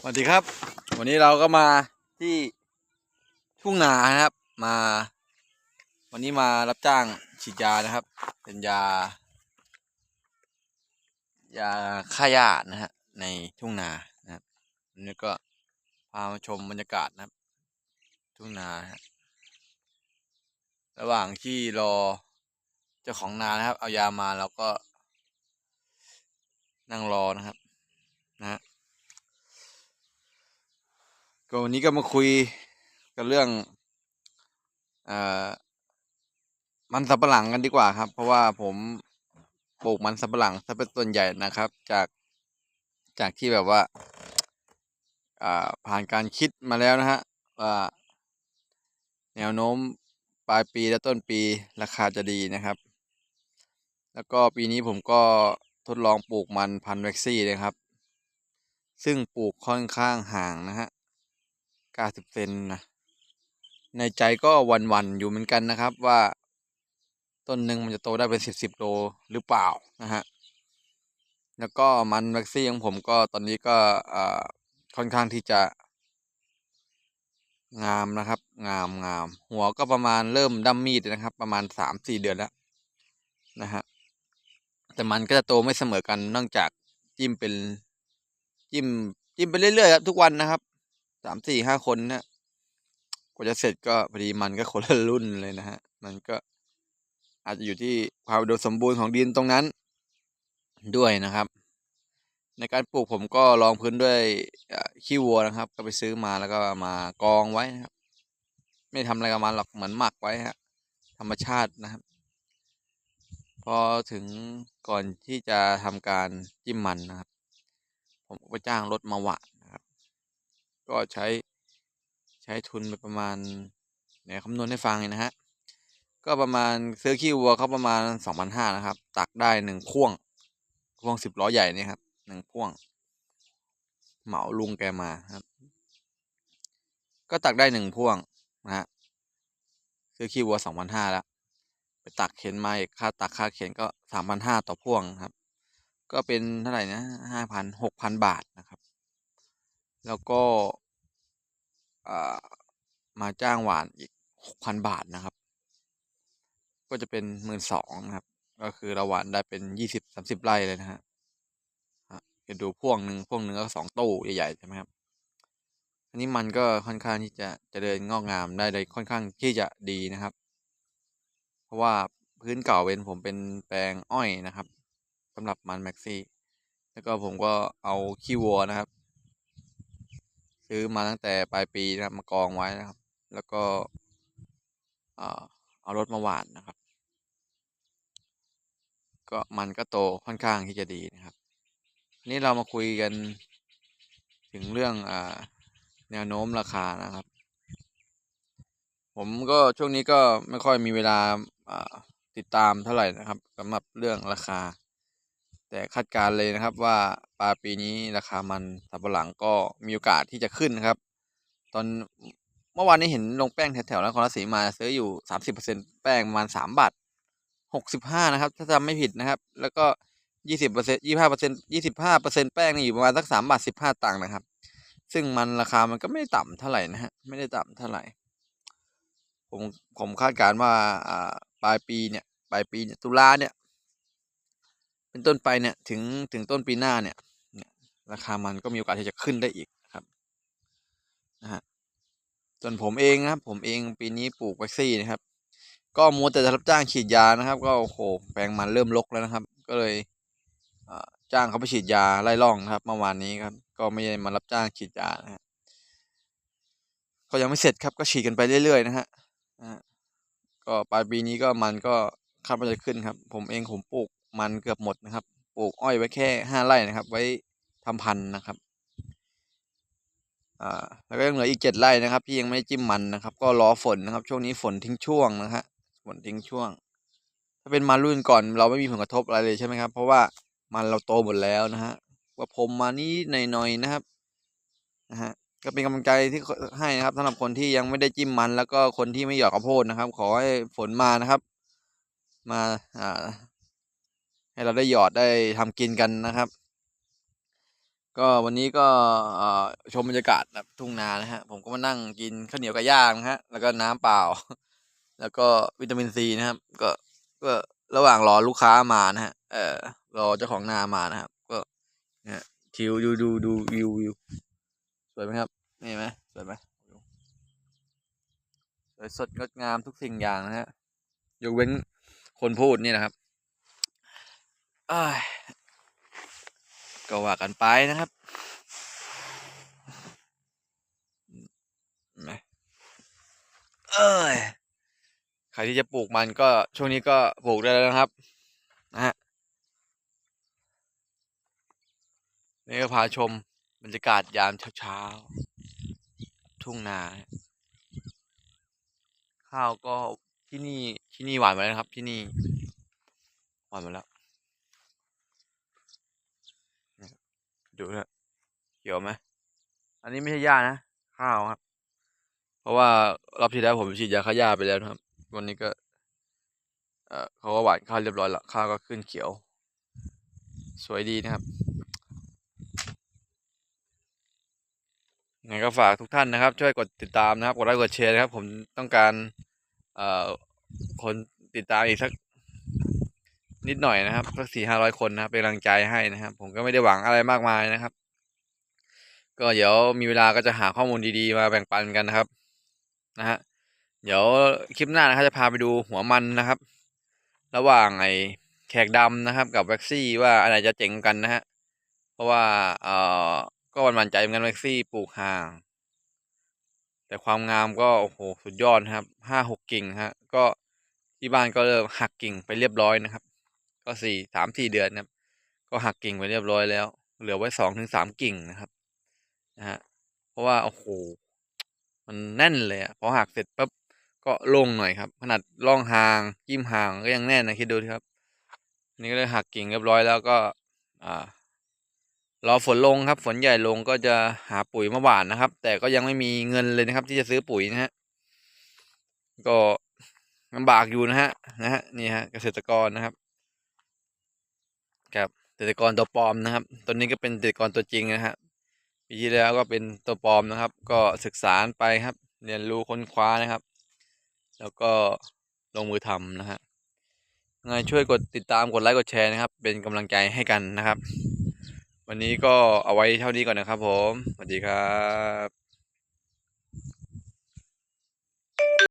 สวัสดีครับ วันนี้เราก็มาที่ทุ่งนานะครับ มา วันนี้มารับจ้างฉีดยานะครับ เป็นยา ยาฆ่าหญ้านะฮะในทุ่งนานะครับวันนี้ก็พามาชมบรรยากาศนะครับ ทุ่งนานะฮะระหว่างที่รอเจ้าของนานะครับ เอายามาเราก็นั่งรอนะครับ นะฮะ ก็วันนี้ก็มาคุยกันเรื่องอมันสำปะหลังกันดีกว่าครับ เพราะว่าผมปลูกมันสำปะหลังซะเป็นส่วนใหญ่นะครับ จากจากที่แบบว่าผ่านการคิดมาแล้วนะฮะว่าแนวโน้มปลายปีและต้นปีราคาจะดีนะครับ แล้วก็ปีนี้ผมก็ทดลองปลูกมันพันธุ์แว็กซี่นะครับ ซึ่งปลูกค่อนข้างห่างนะฮะ เก้าสิบเซนนะ ในใจก็วันๆอยู่เหมือนกันนะครับว่า ต้นหนึ่งมันจะโตได้เป็นสิบสิบโลหรือเปล่านะฮะ แล้วก็มันแม็กซี่ของผมก็ตอนนี้ก็ค่อนข้างที่จะ งามนะครับ งามงาม หัวก็ประมาณเริ่มดั้มมีดนะครับ ประมาณสามสี่เดือนแล้วนะฮะ แต่มันก็จะโตไม่เสมอกันเนื่องจากจิ้มเป็นจิ้มจิ้มไปเรื่อยๆครับทุกวันนะครับ สามสี่ห้าคนนะกว่าจะเสร็จก็พอดีมันก็คนละรุ่นเลยนะฮะ มันก็อาจจะอยู่ที่ความดสมบูรณ์ของดินตรงนั้นด้วยนะครับ ในการปลูกผมก็รองพื้นด้วยขี้วัวนะครับ ก็ไปซื้อมาแล้วก็มากองไว้นะครับ ไม่ทำอะไรกับมันหรอกเหมือนหมักไว้ฮะ ธรรมชาตินะครับ พอถึงก่อนที่จะทำการจิ้มมันนะครับ ผมก็ไปจ้างรถมาหวานนะครับ ก็ใช้ใช้ทุนไปประมาณเดี๋ยคำนวณให้ฟังเลยนะฮะ ก็ประมาณซื้อขี้วัวเขาประมาณสองพันห้านะครับ ตักได้หนึ่งพ่วงพ่วงสิบล้อใหญ่นี่ครับหนึ่งพ่วง เหมาลุงแกมาครับ ก็ตักได้หนึ่งพ่วงนะฮะซื้อขี้วัวสองพันห้าแล้วไปตักเข็นมาอีกค่าตักค่าเข็นก็สามพันห้าต่อพ่วงครับ ก็เป็นเท่าไหร่นะห้าพันหกพันบาทนะครับ แล้วก็มาจ้างหวานอีกหกพันบาทนะครับ ก็จะเป็นหมื่นสองนะครับ ก็คือเราหวานได้เป็นยี่สิบสามสิบไร่เลยนะฮะฮะจะดูพ่วงหนึ่งพ่วงหนึ่งก็สองตู้ใหญ่ๆใช่ไหมครับอันนี้มันก็ค่อนข้างที่จะเจริญงอกงามได้เลยค่อนข้างที่จะดีนะครับ เพราะว่าพื้นเก่าเป็นผมเป็นแปลงอ้อยนะครับสำหรับมันแม็กซี่ แล้วก็ผมก็เอาขี้วัวนะครับ ซื้อมาตั้งแต่ปลายปีนะครับมากองไว้นะครับ แล้วก็เอารถมาหว่านนะครับ ก็มันก็โตค่อนข้างที่จะดีนะครับนี้เรามาคุยกันถึงเรื่องอแนวโน้มราคานะครับ ผมก็ช่วงนี้ก็ไม่ค่อยมีเวลาติดตามเท่าไหร่นะครับสำหรับเรื่องราคา แต่คาดการเลยนะครับว่าปลายปีนี้ราคามันสับปะหลังก็มีโอกาสที่จะขึ้นนะครับ ตอนเมื่อวานนี้เห็นลงแป้งแถวๆนครราชสีมาซื้ออยู่สามสิบเปอร์เซ็นแป้งประมาณสามบาทหกสิบห้านะครับ ถ้าจำไม่ผิดนะครับ แล้วก็ยี่สิบเปอร์เซ็นยี่ห้าเปอร์เซ็นยี่สิบห้าเปอร์เซ็นแป้งนี่อยู่ประมาณสักสามบาทสิบห้าตังค์นะครับ ซึ่งมันราคามันก็ไม่ได้ต่ำเท่าไหร่นะฮะไม่ได้ต่ำเท่าไหร่ ผมผมคาดการณ์ว่าอ่าปลายปีเนี่ยปลายปีเนี่ยตุลาเนี่ย เป็นต้นไปเนี่ยถึงถึงต้นปีหน้าเนี่ย ราคามันก็มีโอกาสที่จะขึ้นได้อีกนะครับนะฮะส่วนผมเองนะครับ ผมเองปีนี้ปลูกแว็กซี่นะครับ ก็มัวแต่จะรับจ้างฉีดยานะครับ ก็โอ้โหแปลงมันเริ่มรกแล้วนะครับ ก็เลยจ้างเขาไปฉีดยาไล่ร่องนะครับเมื่อวานนี้ครับ ก็ไม่ได้มารับจ้างฉีดยานะฮะก็ยังไม่เสร็จครับก็ฉีดกันไปเรื่อยๆนะฮะก็ปลายปีนี้ก็มันก็คาดว่าจะขึ้นครับ ผมเองผมปลูก มันเกือบหมดนะครับ ปลูกอ้อยไว้แค่ห้าไร่นะครับ ไว้ทำพันธุ์นะครับอ่าแล้วก็ยังเหลืออีกเจ็ดไร่นะครับ ที่ยังไม่จิ้มมันนะครับ ก็รอฝนนะครับ ช่วงนี้ฝนทิ้งช่วงนะฮะฝนทิ้งช่วง ถ้าเป็นมันรุ่นก่อนเราไม่มีผลกระทบอะไรเลยใช่ไหมครับ เพราะว่ามันเราโตหมดแล้วนะฮะว่าผมมานี้หน่อยๆนะครับนะฮะก็เป็นกำลังใจที่ให้นะครับสำหรับคนที่ยังไม่ได้จิ้มมัน แล้วก็คนที่ไม่หยอกข้าวโพดนะครับ ขอให้ฝนมานะครับ มาอ่า ให้เราได้หยอดได้ทำกินกันนะครับ ก็วันนี้ก็ชมบรรยากาศทุ่งนานะฮะผมก็มานั่งกินข้าวเหนียวไก่ย่างนะฮะแล้วก็น้ำเปล่า แล้วก็วิตามินซีนะครับ ก็ก็ระหว่างรอลูกค้ามานะฮะเออรอเจ้าของนามานะครับ ก็เนี่ยทิวดูดูดูวิววิวสวยไหมครับนี่ไหมสวยไหมสวยสดงดงามทุกสิ่งอย่างนะฮะยกเว้นคนพูดนี่นะครับ ก็ว่ากันไปนะครับเห็นไหมเอ้ยใครที่จะปลูกมันก็ช่วงนี้ก็ปลูกได้แล้วนะครับ นะฮะนี่ก็พาชมบรรยากาศยามเช้าๆทุ่งนา ข้าวก็ที่นี่ที่นี่หวานมาแล้วครับ ที่นี่ หวานมาแล้วเนี่ย ดูนะเขียวไหมอันนี้ไม่ใช่หญ้านะ ข้าวครับ เพราะว่ารอบที่แล้วผมฉีดยาฆ่าหญ้าไปแล้วนะครับ วันนี้ก็เออเขาก็หวานข้าวเรียบร้อยแล้วข้าวก็ขึ้นเขียว สวยดีนะครับยังไงก็ฝากทุกท่านนะครับ ช่วยกดติดตามนะครับ กดไลค์กดแชร์นะครับ ผมต้องการเอ่อคนติดตามอีกสัก นิดหน่อยนะครับสักสี่ห้าร้อยคนนะครับเป็นกำลังใจให้นะครับ ผมก็ไม่ได้หวังอะไรมากมายนะครับ ก็เดี๋ยวมีเวลาก็จะหาข้อมูลดีๆ มาแบ่งปันกันนะครับ นะฮะเดี๋ยวคลิปหน้านะครับจะพาไปดูหัวมันนะครับ ระหว่างไอ้แขกดำนะครับ กับแว็กซี่ว่าอันไหนจะเจ๋งกันนะฮะเพราะว่าเอ่อก็มันมันใจเหมือนกันแว็กซี่ปลูกห่าง แต่ความงามก็โอ้โหสุดยอดนะครับห้าหกกิ่งฮะก็ที่บ้านก็เริ่มหักกิ่งไปเรียบร้อยนะครับ ก็สี่สามสี่เดือนนะครับ ก็หักกิ่งไปเรียบร้อยแล้ว เหลือไว้สองถึงสามกิ่งนะครับนะฮะเพราะว่าโอ้โหมันแน่นเลยอะพอหักเสร็จปั๊บก็โล่งหน่อยครับ ขนาดร่องหางจิ้มหางก็ยังแน่นนะคิดดูครับนนี้ก็เลยหักกิ่งเรียบร้อยแล้วก็ อ่ารอฝนลงครับ ฝนใหญ่ลงก็จะหาปุ๋ยมาหว่านนะครับ แต่ก็ยังไม่มีเงินเลยนะครับ ที่จะซื้อปุ๋ยนะฮะก็ลำบากอยู่นะฮะนะฮะนี่ฮะเกษตรกรนะครับ ครับเกษตรกรตัวปลอมนะครับตัวนี้ก็เป็นเกษตรกรตัวจริงนะฮะปีที่แล้วก็เป็นตัวปลอมนะครับ ก็ศึกษาไปครับ เรียนรู้ค้นคว้านะครับ แล้วก็ลงมือทำนะฮะงช่วยกดติดตามกดไลค์กดแชร์นะครับ เป็นกำลังใจให้กันนะครับ วันนี้ก็เอาไว้เท่านี้ก่อนนะครับผมสวัสดีครับ